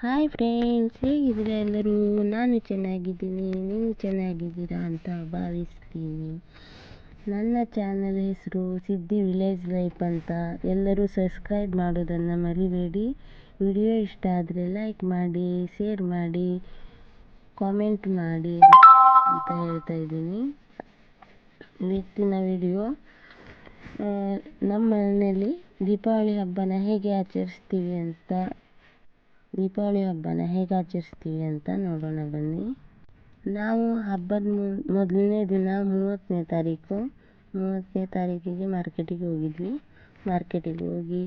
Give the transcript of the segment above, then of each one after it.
Hi friends ಹೇಗಿದ್ದೀರಾ ಎಲ್ಲರೂ? ನಾನು ಚೆನ್ನಾಗಿದ್ದೀನಿ. ನೀವು ಚೆನ್ನಾಗಿದ್ದೀರಾ ಅಂತ ಭಾವಿಸ್ತೀನಿ. ನನ್ನ ಚಾನಲ್ ಹೆಸರು ಸಿದ್ಧಿ ವಿಲೇಜ್ ಲೈಫ್ ಅಂತ. ಎಲ್ಲರೂ ಸಬ್ಸ್ಕ್ರೈಬ್ ಮಾಡೋದನ್ನು ಮರಿಬೇಡಿ. ವಿಡಿಯೋ ಇಷ್ಟ ಆದರೆ ಲೈಕ್ ಮಾಡಿ ಶೇರ್ ಮಾಡಿ ಕಾಮೆಂಟ್ ಮಾಡಿ ಅಂತ ಹೇಳ್ತಾ ಇದ್ದೀನಿ. ಇವತ್ತಿನ ವಿಡಿಯೋ ನಮ್ಮ ಮನೆಯಲ್ಲಿ ದೀಪಾವಳಿ ಹಬ್ಬನ ಹೇಗೆ ಆಚರಿಸ್ತೀವಿ ಅಂತ ದೀಪಾವಳಿ ಹಬ್ಬನ ಹೇಗೆ ಆಚರಿಸ್ತೀವಿ ಅಂತ ನೋಡೋಣ ಬನ್ನಿ. ನಾವು ಹಬ್ಬದ ಮೊದಲನೇ ದಿನ ಮೂವತ್ತನೇ ತಾರೀಕು, ಮೂವತ್ತನೇ ತಾರೀಕಿಗೆ ಮಾರ್ಕೆಟಿಗೆ ಹೋಗಿದ್ವಿ. ಮಾರ್ಕೆಟಿಗೆ ಹೋಗಿ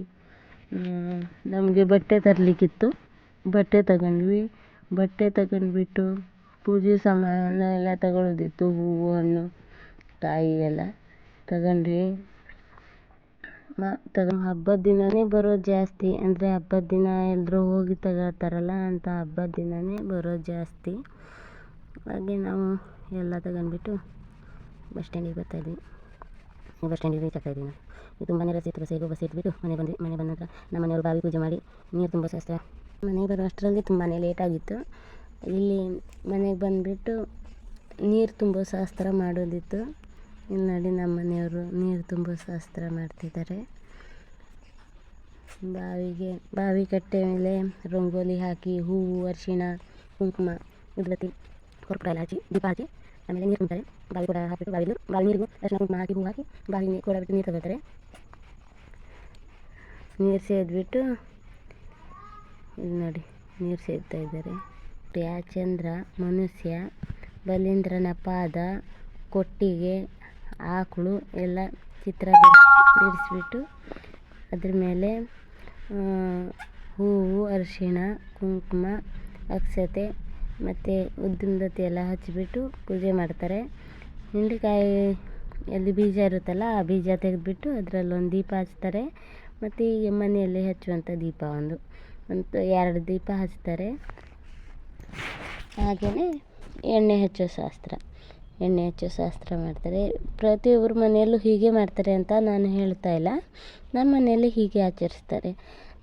ನಮಗೆ ಬಟ್ಟೆ ತರಲಿಕ್ಕಿತ್ತು. ಬಟ್ಟೆ ತಗೊಂಡ್ವಿ. ಬಟ್ಟೆ ತಗೊಂಡ್ಬಿಟ್ಟು ಪೂಜೆ ಸಾಮಾನು ಎಲ್ಲ ತಗೊಳ್ಳೋದಿತ್ತು ಹೂವು ಹಣ್ಣು ಕಾಯಿ ಎಲ್ಲ ತಗೊಂಡ್ವಿ. ಮ ತಗ~ ಹಬ್ಬದ ದಿನವೇ ಬರೋದು ಜಾಸ್ತಿ ಅಂದರೆ ಹಬ್ಬದ ದಿನ ಎಲ್ಲರೂ ಹೋಗಿ ತಗೊಳ್ತಾರಲ್ಲ ಅಂತ ಹಬ್ಬದ ದಿನವೇ ಬರೋದು ಜಾಸ್ತಿ ಹಾಗೆ ನಾವು ಎಲ್ಲ ತಗೊಂಡ್ಬಿಟ್ಟು ಬಸ್ ಸ್ಟ್ಯಾಂಡಿಗೆ ಬರ್ತಾಯಿದ್ವಿ ಬಸ್ ಸ್ಟ್ಯಾಂಡಿಗೆ ರೀಚ್ ಆಗ್ತಾಯಿದ್ವಿ ನಾವು ತುಂಬ ರಸ್ ಇತ್ತು ಬಸ್ ಬಸ್ ಇಟ್ಬಿಟ್ಟು ಮನೆ ಬಂದ್ವಿ ಮನೆ ಬಂದ ನಂತರ ನಮ್ಮ ಮನೆಯವರು ಬಾವಿ ಪೂಜೆ ಮಾಡಿ ನೀರು ತುಂಬ ಶಾಸ್ತ್ರ ಮನೆಗೆ ಬರೋ ಅಷ್ಟರಲ್ಲಿ ತುಂಬಾ ಲೇಟಾಗಿತ್ತು ಇಲ್ಲಿ ಮನೆಗೆ ಬಂದುಬಿಟ್ಟು ನೀರು ತುಂಬೋ ಶಾಸ್ತ್ರ ಮಾಡೋದಿತ್ತು ಇಲ್ಲಿ ನೋಡಿ ನಮ್ಮ ಮನೆಯವರು ತುಂಬೋ ಶಾಸ್ತ್ರ ಮಾಡ್ತಿದ್ದಾರೆ. ಬಾವಿಗೆ, ಬಾವಿ ಕಟ್ಟೆ ಮೇಲೆ ರಂಗೋಲಿ ಹಾಕಿ ಹೂವು, ಅರಿಶಿಣ, ಕುಂಕುಮ ಉದ್ಬತ್ತಿ ಕರ್ಪೂರ ಎಲ್ಲ ಹಚ್ಚಿ ದೀಪ ಹಾಕಿ ಆಮೇಲೆ ನೀರು ತುಂಬ್ತಾರೆ. ಬಾವಿ ಕೂಡ ಹಾಕಿಬಿಟ್ಟು ಬಾವಿಲು ಬಾವಿ ನೀರಿಗೂ ಅರಿಶಿಣ, ಕುಂಕುಮ ಹಾಕಿ ಹೂವು ಹಾಕಿ ಬಾವಿ ಕೂಡ ಬಿಟ್ಟು ನೀರು ತಗೋತಾರೆ ನೀರು ಸೇದ್ಬಿಟ್ಟು ಇಲ್ಲಿ ನೋಡಿ, ನೀರು ಸೇದ್ತಾ ಇದ್ದಾರೆ. ಪ್ರಿಯಾಚಂದ್ರ ಮನುಷ್ಯ, ಬಲೀಂದ್ರನ ಪಾದ, ಕೊಟ್ಟಿಗೆ ಆಕಳು ಎಲ್ಲ ಚಿತ್ರ ಬಿಡಿಸ್ಬಿಟ್ಟು ಅದ್ರ ಮೇಲೆ ಹೂವು, ಅರಿಶಿಣ, ಕುಂಕುಮ, ಅಕ್ಷತೆ ಮತ್ತು ಉದ್ದಿನ ಎಲ್ಲ ಹಚ್ಚಿಬಿಟ್ಟು ಪೂಜೆ ಮಾಡ್ತಾರೆ. ಹಿಂಡಿಕಾಯಿ ಎಲ್ಲಿ ಬೀಜ ಇರುತ್ತಲ್ಲ, ಆ ಬೀಜ ತೆಗೆದ್ಬಿಟ್ಟು ಅದರಲ್ಲೊಂದು ದೀಪ ಹಚ್ತಾರೆ. ಮತ್ತು ಈಗ ಮನೆಯಲ್ಲಿ ಹಚ್ಚುವಂಥ ದೀಪ ಒಂದು ಒಂದು ಎರಡು ದೀಪ ಹಚ್ತಾರೆ. ಹಾಗೆಯೇ ಎಣ್ಣೆ ಹಚ್ಚೋ ಶಾಸ್ತ್ರ. ಎಣ್ಣೆ ಹಚ್ಚೋ ಶಾಸ್ತ್ರ ಮಾಡ್ತಾರೆ. ಪ್ರತಿಯೊಬ್ಬರ ಮನೆಯಲ್ಲೂ ಹೀಗೆ ಮಾಡ್ತಾರೆ ಅಂತ ನಾನು ಹೇಳ್ತಾ ಇಲ್ಲ. ನಮ್ಮ ಮನೆಯಲ್ಲಿ ಹೀಗೆ ಆಚರಿಸ್ತಾರೆ.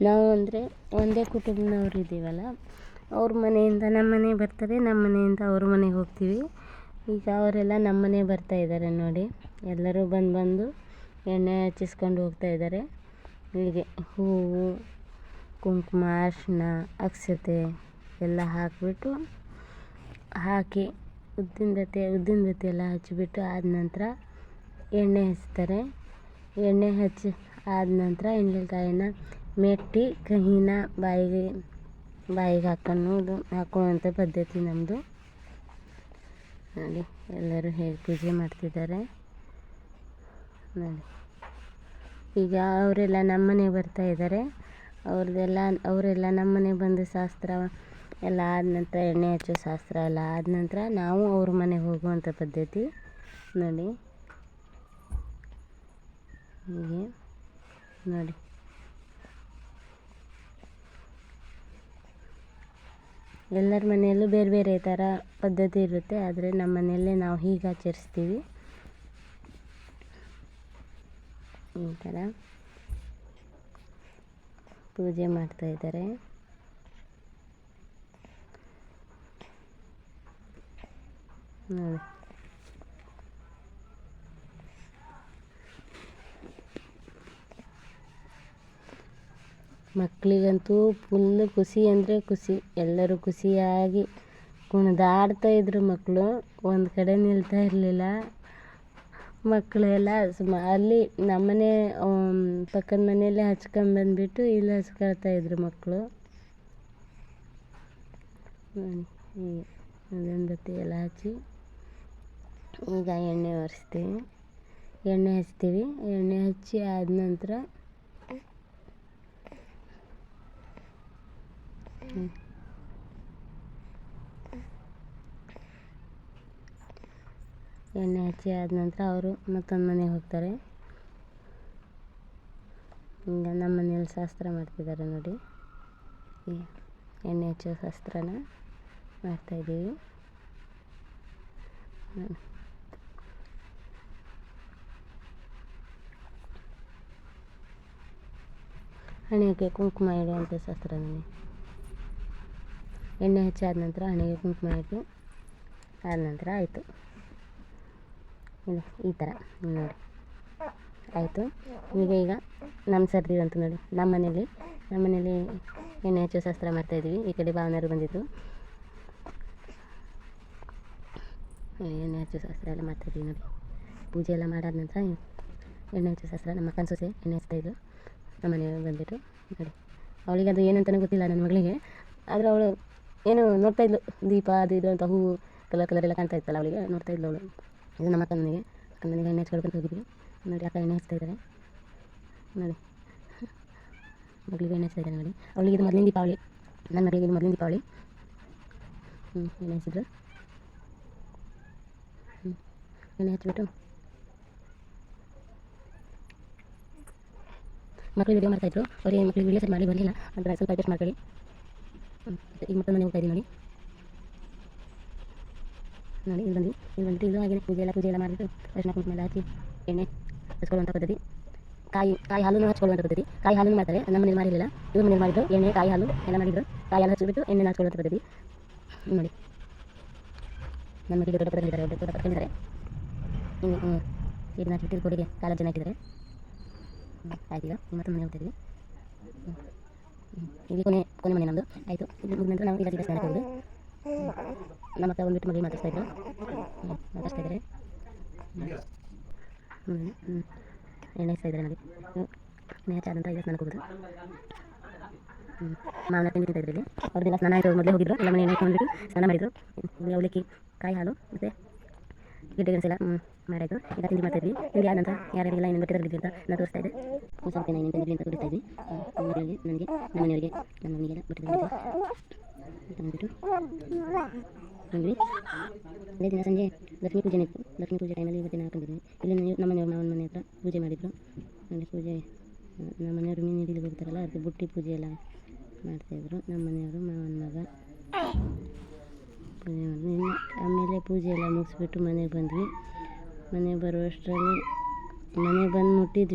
ನಾವು ಅಂದರೆ ಒಂದೇ ಕುಟುಂಬದವ್ರು ಇದ್ದೀವಲ್ಲ, ಅವ್ರ ಮನೆಯಿಂದ ನಮ್ಮ ಮನೆಗೆ ಬರ್ತಾರೆ ನಮ್ಮ ಮನೆಯಿಂದ ಅವ್ರ ಮನೆಗೆ ಹೋಗ್ತೀವಿ. ಈಗ ಅವರೆಲ್ಲ ನಮ್ಮ ಮನೆಗೆ ಬರ್ತಾ ಇದ್ದಾರೆ ನೋಡಿ. ಎಲ್ಲರೂ ಬಂದು ಬಂದು ಎಣ್ಣೆ ಹಚ್ಚಿಸ್ಕೊಂಡು ಹೋಗ್ತಾ ಇದ್ದಾರೆ. ಹೀಗೆ ಹೂವು, ಕುಂಕುಮ ಅರಿಶಿನ ಅಕ್ಷತೆ ಎಲ್ಲ ಹಾಕಿಬಿಟ್ಟು ಹಾಕಿ ಉದ್ದಿನ ಬತ್ತಿ ಉದ್ದಿನ ಬತ್ತಿ ಎಲ್ಲ ಹಚ್ಚಿಬಿಟ್ಟು ಆದ ನಂತರ ಎಣ್ಣೆ ಹಚ್ತಾರೆ. ಎಣ್ಣೆ ಹಚ್ಚಿ ಆದ ನಂತರ ಎಣ್ಣೆಕಾಯಿನ ಮೆಟ್ಟಿ ಕಹಿನ ಬಾಯಿಗೆ ಬಾಯಿಗೆ ಹಾಕೊಳ್ಳೋದು ಹಾಕೊಳ್ಳುವಂಥ ಪದ್ಧತಿ ನಮ್ಮದು ನೋಡಿ, ಎಲ್ಲರೂ ಹೇಗೆ ಪೂಜೆ ಮಾಡ್ತಿದ್ದಾರೆ. ನೋಡಿ, ಈಗ ಅವರೆಲ್ಲ ನಮ್ಮನೆಗೆ ಬರ್ತಾ ಇದ್ದಾರೆ. ಅವ್ರದ್ದೆಲ್ಲ, ಅವರೆಲ್ಲ ನಮ್ಮನೆಗೆ ಬಂದು ಶಾಸ್ತ್ರ ಎಲ್ಲ ಆದ ನಂತರ ಎಣ್ಣೆ ಹಚ್ಚೋ ಶಾಸ್ತ್ರ ಎಲ್ಲ ಆದ ನಂತರ ನಾವು ಅವ್ರ ಮನೆಗೆ ಹೋಗುವಂಥ ಪದ್ಧತಿ ನೋಡಿ. ಹೀಗೆ ನೋಡಿ. ಎಲ್ಲರ ಮನೆಯಲ್ಲೂ ಬೇರೆ ಬೇರೆ ಥರ ಪದ್ಧತಿ ಇರುತ್ತೆ, ಆದರೆ ನಮ್ಮ ಮನೆಯಲ್ಲೇ ನಾವು ಹೀಗೆ ಆಚರಿಸ್ತೀವಿ. ಈ ಥರ ಪೂಜೆ ಮಾಡ್ತಾಯಿದ್ದಾರೆ ಮಕ್ಕಳಿಗಂತೂ ಫುಲ್ಲು ಖುಷಿ ಅಂದರೆ ಖುಷಿ. ಎಲ್ಲರೂ ಖುಷಿಯಾಗಿ ಕುಣಿದಾಡ್ತಾ ಇದ್ದರು ಮಕ್ಕಳು ಒಂದು ಕಡೆ ನಿಲ್ತಾ ಇರಲಿಲ್ಲ. ಮಕ್ಕಳೆಲ್ಲ ಸುಮ, ಅಲ್ಲಿ ನಮ್ಮನೆ ಪಕ್ಕದ ಮನೆಯಲ್ಲೇ ಹಚ್ಕೊಂಬಂದ್ಬಿಟ್ಟು ಇಲ್ಲಿ ಹಚ್ಕೊಳ್ತಾ ಇದ್ದರು ಮಕ್ಕಳು ಅದೊಂದು ಬತ್ತಿ ಎಲ್ಲ ಹಚ್ಚಿ. ಈಗ ಎಣ್ಣೆ ಒರೆಸ್ತೀವಿ. ಎಣ್ಣೆ ಹಚ್ತೀವಿ. ಎಣ್ಣೆ ಹಚ್ಚಿ ಆದ ನಂತರ ಎಣ್ಣೆ ಹಚ್ಚಿ ಆದ ನಂತರ ಅವರು ಮತ್ತೊಂದು ಮನೆಗೆ ಹೋಗ್ತಾರೆ. ಈಗ ನಮ್ಮ ಮನೆಯಲ್ಲಿ ಶಾಸ್ತ್ರ ಮಾಡ್ತಿದ್ದಾರೆ ನೋಡಿ. ಎಣ್ಣೆ ಹಚ್ಚೋ ಶಾಸ್ತ್ರನ ಮಾಡ್ತಾಯಿದ್ದೀವಿ ಹಣೆಗೆ ಕುಂಕುಮ ಇಡುವಂಥ ಶಾಸ್ತ್ರ ನನಗೆ ಎಣ್ಣೆ ಹೆಚ್ಚಾದ ನಂತರ ಹಣೆಗೆ ಕುಂಕುಮ ಇಟ್ಟು ಆದ ನಂತರ ಆಯಿತು. ಈ ಥರ ನೋಡಿ. ಆಯಿತು. ಈಗ ಈಗ ನಮ್ಮ ಸರ್ದಿ ಅಂತ ನೋಡಿ. ನಮ್ಮ ಮನೇಲಿ ನಮ್ಮ ಮನೇಲಿ ಎಣ್ಣೆ ಹಚ್ಚೋ ಶಾಸ್ತ್ರ ಮಾಡ್ತಾಯಿದ್ವಿ ಈ ಕಡೆ ಭಾವನರು ಬಂದಿದ್ದರು ಎಣ್ಣೆ ಹಚ್ಚೋ ಶಾಸ್ತ್ರ ಎಲ್ಲ ಮಾಡ್ತಾಯಿದ್ವಿ ನೋಡಿ. ಪೂಜೆ ಎಲ್ಲ ಮಾಡಾದ ನಂತರ ಎಣ್ಣೆ ಹಚ್ಚೋ ಶಾಸ್ತ್ರ ನಮ್ಮ ಅಕ್ಕನ ಸೊಸೆ ಎಣ್ಣೆ ಹಚ್ತಾಯಿದ್ರು ನಮ್ಮ ಮನೆಯವ್ರು ಬಂದುಬಿಟ್ಟು ನೋಡಿ ಅವಳಿಗೆ ಅದು ಏನಂತಲೂ ಗೊತ್ತಿಲ್ಲ ನನ್ನ ಮಗಳಿಗೆ. ಆದರೆ ಅವಳು ಏನು ನೋಡ್ತಾ ಇದ್ಲು. ದೀಪ, ಅದು ಇದು ಅಂತ ಹೂವು ಕಲರ್ ಕಲರ್ ಎಲ್ಲ ಕಾಣ್ತಾ ಇತ್ತಲ್ಲ ಅವಳಿಗೆ. ನೋಡ್ತಾ ಇದ್ಲು ಅವಳು. ಇದು ನಮ್ಮ ಅಕ್ಕ ನನಗೆ. ಅಕ್ಕ ನನಗೆ ಎಣ್ಣೆ ಹಚ್ಕೊಳ್ಕೊಂಡು ಹೋಗಿದ್ವಿ ನೋಡಿ, ಅಕ್ಕ ಎಣ್ಣೆ ಹಚ್ತಾ ಇದ್ದಾರೆ. ನೋಡಿ. ಮಗಳಿಗೆ ಎಣ್ಣೆ ಹಚ್ತಾ ಇದ್ದಾರೆ ನೋಡಿ. ಅವಳಿಗೆ ಇದು ಮೊದಲಿನ ದೀಪಾವಳಿ. ನನ್ನ ಮಗಳಿಗೆ ಇದು ಮೊದಲಿನ ದೀಪಾವಳಿ. ಹ್ಞೂ ಎಣ್ಣೆ ಹಚ್ಚಿದ್ರು. ಹ್ಞೂ ಎಣ್ಣೆ ಹಚ್ಬಿಟ್ಟು ಮಕ್ಕಳು ವಿಡಿಯೋ ಮಾಡ್ತಾಯಿದ್ರು ಅವರಿಗೆ ಮಕ್ಕಳಿಗೆ ವಿಡಿಯೋ ಸೆಟ್ ಮಾಡಿ ಬರಲಿಲ್ಲ ಅಂತ ಸ್ವಲ್ಪ ಅಡ್ಜಸ್ಟ್ ಮಾಡ್ಕೊಳ್ಳಿ. ಈಗ ಮಕ್ಕಳು ಮನೆ ಹೋಗ್ತಾ ಇದ್ದೀನಿ ನೋಡಿ. ನೋಡಿ, ಇಲ್ಲಿ ಬಂದು ಇಲ್ಲಿ ಬಂದು ಇದು ಹಾಗೆ ಪೂಜೆ ಎಲ್ಲ ಪೂಜೆ ಎಲ್ಲ ಮಾಡಿಬಿಟ್ಟು ಅರಿಶಿನ ಕುಂಕುಮ ಎಲ್ಲ ಹಾಕಿ ಎಣ್ಣೆ ಹಚ್ಕೊಳ್ಳುವಂಥ ಪದ್ಧತಿ. ಕಾಯಿ ಕಾಯಿ ಹಾಲನ್ನು ಹಚ್ಕೊಳ್ಳುವಂಥ ಪದ್ಧತಿ. ಕಾಯಿ ಹಾಲನ್ನು ಮಾಡ್ತಾರೆ. ನಮ್ಮ ಮನೇಲಿ ಮಾಡಿರಲಿಲ್ಲ. ಇವ್ರ ಮನೇಲಿ ಮಾಡಿದ್ರು. ಎಣ್ಣೆ, ಕಾಯಿ ಹಾಲು ಎಲ್ಲ ಮಾಡಿದ್ರು. ಕಾಯಿ ಹಾಲು ಹಚ್ಚಿಬಿಟ್ಟು ಎಣ್ಣೆ ಹಚ್ಕೊಳ್ಳುವಂಥ ಪದ್ಧತಿ. ನೋಡಿ. ನಮ್ಮ ಮಕ್ಕಳಿಗೆ ದೊಡ್ಡ ಪದ್ಧತಿ ದೊಡ್ಡ ಹಿಂಗೆ ಹ್ಞೂ ಸೀರಿನ ಹಾಕಿಬಿಟ್ಟು ಕೊಡಿಗೆ ಕಾಲ ಜನ ಆಯ್ತು ಈಗ ಮತ್ತೆ ಮನೆ ಹೋಗ್ತಿದ್ವಿ ಇಲ್ಲಿ ಕೊನೆ ಕೊನೆ ಮನೆ ನಮ್ಮದು ಆಯಿತು. ಮುಗಿದ ನಂತರ ನಾವು ಇಲ್ಲ ಸ್ನಾನಕ್ಕೆ ಹೋಗೋದು. ನಮ್ಮ ಅಕ್ಕ ಬಂದ್ಬಿಟ್ಟು ಮಗಳಿಗೆ ಮಾತಾಡ್ತಾ ಇದ್ರು. ಮಾತಾಡ್ತಾ ಇದ್ದಾರೆ. ಎಣ್ಣೆ ಹಚ್ತಾ ಇದ್ದಾರೆ ನನಗೆ ಹಚ್ಚಾದ ನಂತರ ಈಗ ಸ್ನಾನಕ್ಕೆ ಹೋಗೋದು. ಮಾವನ ತಿಂಡಿ ತಿಂತಾ ಇದ್ರು ಇಲ್ಲಿ. ಅವ್ರದ್ದೆಲ್ಲ ಸ್ನಾನ ಆಯಿತು ಮೊದಲೇ ಹೋಗಿದ್ರು. ಎಲ್ಲ ಮನೆ ಎಣ್ಣೆ ಸ್ನಾನ ಮಾಡಿದ್ರು. ಅವಲಕ್ಕಿ, ಕಾಯಿ ಹಾಲು ಮತ್ತೆ ಗಿಡ್ಡೆ ಗೆಣಸೆಲ್ಲ ಮಾಡಾಯಿತು ಈಗ ತಿಂಡಿ ಮಾಡ್ತಾಯಿದ್ವಿ ತಿಂಡಿ ಆದ ನಂತರ ಯಾರ್ಯಾರಿಗೆಲ್ಲ ಏನೇನು ಗೊತ್ತಿರೋದು ಅಂತ ನಾನು ತೋರಿಸ್ತಾ ಇದ್ದೆ. ಒಂದು ಸ್ವಲ್ಪ ಏನೇನು ಅಂತ ತೋರಿಸ್ತಾ ಇದ್ವಿ. ಹ್ಮ್, ನನಗೆ ನಮ್ಮ ಮನೆಯವರಿಗೆ ನಮ್ಮ ಮನೆಗೆಲ್ಲ ಬಟ್ಟೆ ತಂದಿದ್ದು ಅಂದ್ವಿ ಅದೇ ದಿನ ಸಂಜೆ ಲಕ್ಷ್ಮೀ ಪೂಜೆ ಇತ್ತು. ಲಕ್ಷ್ಮೀ ಪೂಜೆ ಟೈಮಲ್ಲಿ ಇವತ್ತಿನ ಹಾಕೊಂಡಿದ್ವಿ ಇಲ್ಲಿ ನಮ್ಮ ಮನೆಯವ್ರು ಮಾವನ ಮನೆ ಹತ್ರ ಪೂಜೆ ಮಾಡಿದರು. ಅಲ್ಲಿ ಪೂಜೆ ನಮ್ಮ ಮನೆಯವರು ಮೀನು ಹೋಗ್ತಾರಲ್ಲ ಅದಕ್ಕೆ ಬುಟ್ಟಿ ಪೂಜೆ ಎಲ್ಲ ಮಾಡ್ತಾಯಿದ್ರು ನಮ್ಮ ಮನೆಯವರು ಮಾವನ ಮಗ. ಪೂಜೆ ಮಾಡಿ ಆಮೇಲೆ ಪೂಜೆ ಎಲ್ಲ ಮುಗಿಸ್ಬಿಟ್ಟು ಮನೆಗೆ ಬಂದ್ವಿ. ಮನೆಗೆ ಬರುವಷ್ಟರಲ್ಲಿ ಮನೆ ಬಂದು ಮುಟ್ಟಿದ್ವಿ